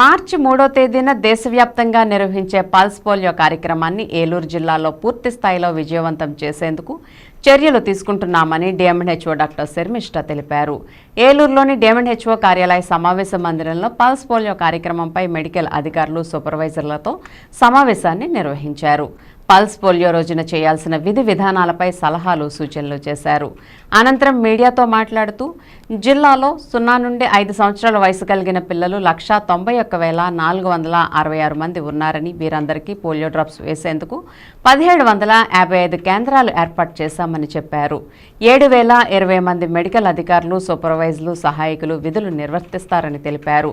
మార్చి మూడో తేదీన దేశవ్యాప్తంగా నిర్వహించే పల్స్ పోలియో కార్యక్రమాన్ని ఏలూరు జిల్లాలో పూర్తి స్థాయిలో విజయవంతం చేసేందుకు చర్యలు తీసుకుంటున్నామని డిఎండ్హెచ్ఓ డాక్టర్ శర్మిష్ట తెలిపారు. ఏలూరులోని డిఎండ్హెచ్ఓ కార్యాలయ సమావేశ మందిరంలో పల్స్ పోలియో కార్యక్రమంపై మెడికల్ అధికారులు సూపర్వైజర్లతో సమావేశాన్ని నిర్వహించారు. పల్స్ పోలియో రోజున చేయాల్సిన విధి విధానాలపై సలహాలు సూచనలు చేశారు. అనంతరం మీడియాతో మాట్లాడుతూ జిల్లాలో సున్నా నుండి ఐదు సంవత్సరాల వయసు కలిగిన పిల్లలు లక్షా తొంభై ఒక్క వేల నాలుగు వందల అరవై ఆరు మంది ఉన్నారని వీరందరికీ పోలియో డ్రాప్స్ వేసేందుకు పదిహేడు వందల యాభై ఐదు కేంద్రాలు ఏర్పాటు చేశామని చెప్పారు. ఏడు వేల ఇరవై మంది మెడికల్ అధికారులు సూపర్వైజర్లు సహాయకులు విధులు నిర్వర్తిస్తారని తెలిపారు.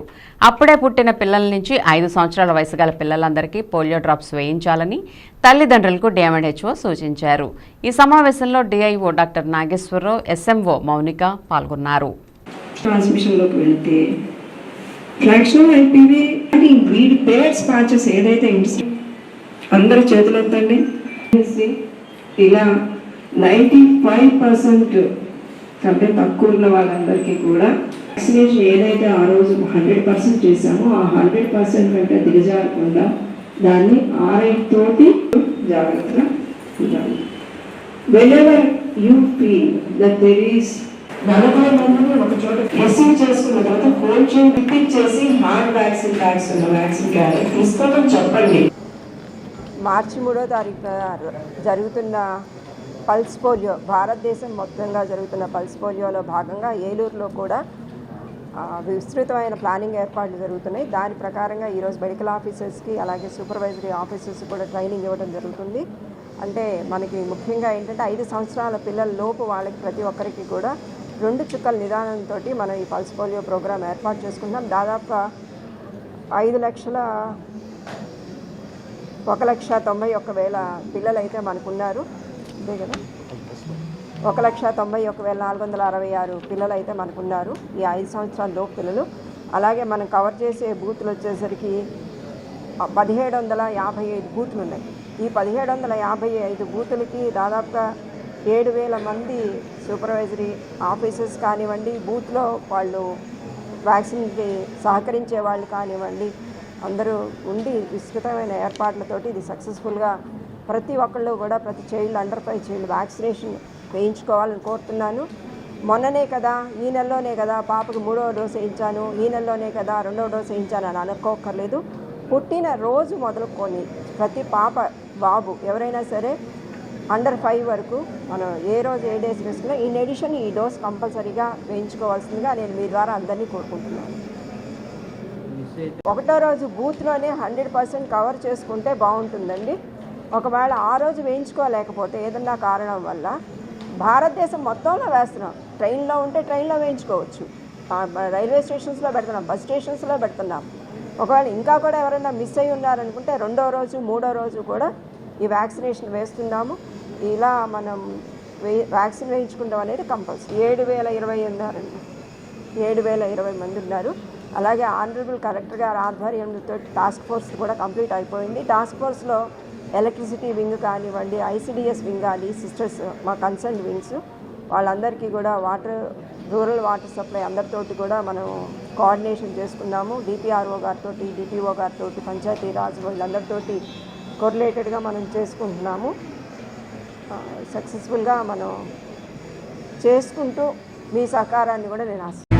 అప్పుడే పుట్టిన పిల్లల నుంచి ఐదు సంవత్సరాల వయసు గల పిల్లలందరికీ పోలియో డ్రాప్స్ వేయించాలని తల్లిదండ్రులకు డిఎండ్హెచ్ఓ సూచించారు. ఈ సమావేశంలో DIO doctor Nageswararao SMO Mounika పాల్గొన్నారు. ట్రాన్స్మిషన్లోకి వెళ్తే ఫ్లాక్షన్ ఐపీవి అని వీడి పేర్స్ ప్యాచెస్ ఏదైతే ఇండస్ట్రీ అందరూ చేతులు ఎత్తండి. ఇలా నైంటీ ఫైవ్ పర్సెంట్ కంటే తక్కువ ఉన్న వాళ్ళందరికీ కూడా వ్యాక్సినేషన్ ఏదైతే ఆ రోజు హండ్రెడ్ పర్సెంట్ చేశామో ఆ హండ్రెడ్ పర్సెంట్ కంటే దిగజారకుండా దాన్ని ఆర్ఐ తోటి జాగ్రత్తగా ఉండాలి. Whenever you feel that there is నలభై మందిని ఒక చోట రిసీవ్ చేసుకున్న తర్వాత కోల్డ్ చైన్ రిపీట్ చేసి హార్డ్ వ్యాక్సిన్ బ్యాగ్స్ ఉన్న వ్యాక్సిన్ క్యారీ తీసుకోవడం చెప్పండి. మార్చి మూడో తారీఖు జరుగుతున్న పల్స్ పోలియో భారతదేశం మొత్తంగా జరుగుతున్న పల్స్ పోలియోలో భాగంగా ఏలూరులో కూడా విస్తృతమైన ప్లానింగ్ ఏర్పాట్లు జరుగుతున్నాయి. దాని ప్రకారంగా ఈరోజు మెడికల్ ఆఫీసర్స్కి అలాగే సూపర్వైజరీ ఆఫీసర్స్ కూడా ట్రైనింగ్ ఇవ్వడం జరుగుతుంది. అంటే మనకి ముఖ్యంగా ఏంటంటే ఐదు సంవత్సరాల పిల్లల లోపు వాళ్ళకి ప్రతి ఒక్కరికి కూడా రెండు చుక్కల నిదానంతో మనం ఈ పల్స్ పోలియో ప్రోగ్రాం ఏర్పాటు చేసుకుంటున్నాం. దాదాపు ఐదు లక్షల ఒక లక్ష తొంభై ఒక్క వేల పిల్లలు అయితే మనకున్నారు. అంతే కదా? ఒక లక్ష తొంభై ఒక వేల నాలుగు వందల అరవై ఆరు పిల్లలు అయితే మనకున్నారు. ఈ ఐదు సంవత్సరాల లోపు పిల్లలు. అలాగే మనం కవర్ చేసే బూతులు వచ్చేసరికి పదిహేడు వందల యాభై ఐదు బూతులు ఉన్నాయి. ఈ పదిహేడు వందల యాభై ఐదు బూతులకి దాదాపుగా ఏడు వేల మంది సూపర్వైజరీ ఆఫీసర్స్ కానివ్వండి బూత్లో వాళ్ళు వ్యాక్సిన్కి సహకరించే వాళ్ళు కానివ్వండి అందరూ ఉండి విస్తృతమైన ఏర్పాట్లతోటి ఇది సక్సెస్ఫుల్గా ప్రతి ఒక్కళ్ళు కూడా ప్రతి child under five child vaccination వేయించుకోవాలని కోరుతున్నాను. మొన్ననే కదా ఈ నెలలోనే కదా పాపకు మూడవ డోసు వేయించాను ఈ నెలలోనే కదా రెండవ డోసు వేయించాను అని అనుకోకర్లేదు పుట్టిన రోజు మొదలుకొని ప్రతి పాప బాబు ఎవరైనా సరే అండర్ ఫైవ్ వరకు మనం ఏ రోజు ఏ డేస్ వేసుకున్నా ఇన్ ఎడిషన్ ఈ డోస్ కంపల్సరీగా వేయించుకోవాల్సిందిగా నేను మీ ద్వారా అందరినీ కోరుకుంటున్నాను. ఒకటో రోజు బూత్లోనే హండ్రెడ్ పర్సెంట్ కవర్ చేసుకుంటే బాగుంటుందండి. ఒకవేళ ఆ రోజు వేయించుకోలేకపోతే ఏదన్నా కారణం వల్ల భారతదేశం మొత్తంలో వేస్తున్నాం. ట్రైన్లో ఉంటే ట్రైన్లో వేయించుకోవచ్చు. రైల్వే స్టేషన్స్లో పెడుతున్నాం బస్ స్టేషన్స్లో పెడుతున్నాం. ఒకవేళ ఇంకా కూడా ఎవరైనా మిస్ అయి ఉన్నారనుకుంటే రెండో రోజు మూడో రోజు కూడా ఈ వ్యాక్సినేషన్ వేస్తున్నాము. ఇలా మనం వే వ్యాక్సిన్ వేయించుకుంటాం అనేది కంపల్సరీ. ఏడు వేల ఇరవై ఉన్నారండి ఏడు వేల ఇరవై మంది ఉన్నారు. అలాగే ఆనరబుల్ కలెక్టర్ గారి ఆధ్వర్యంతో టాస్క్ ఫోర్స్ కూడా కంప్లీట్ అయిపోయింది. టాస్క్ ఫోర్స్లో ఎలక్ట్రిసిటీ వింగ్ కానివ్వండి ఐసిడిఎస్ వింగ్ కానీ సిస్టర్స్ మా కన్సర్న్ వింగ్స్ వాళ్ళందరికీ కూడా వాటర్ రూరల్ వాటర్ సప్లై అందరితోటి కూడా మనం కోఆర్డినేషన్ చేసుకున్నాము. డిపిఆర్ఓ గారితో డిపిఓ గారితో పంచాయతీ రాజ్ వీళ్ళందరితోటి కొరిలేటెడ్గా మనం చేసుకుంటున్నాము. సక్సెస్ఫుల్గా మనం చేసుకుంటూ మీ సహకారాన్ని కూడా నేను ఆశ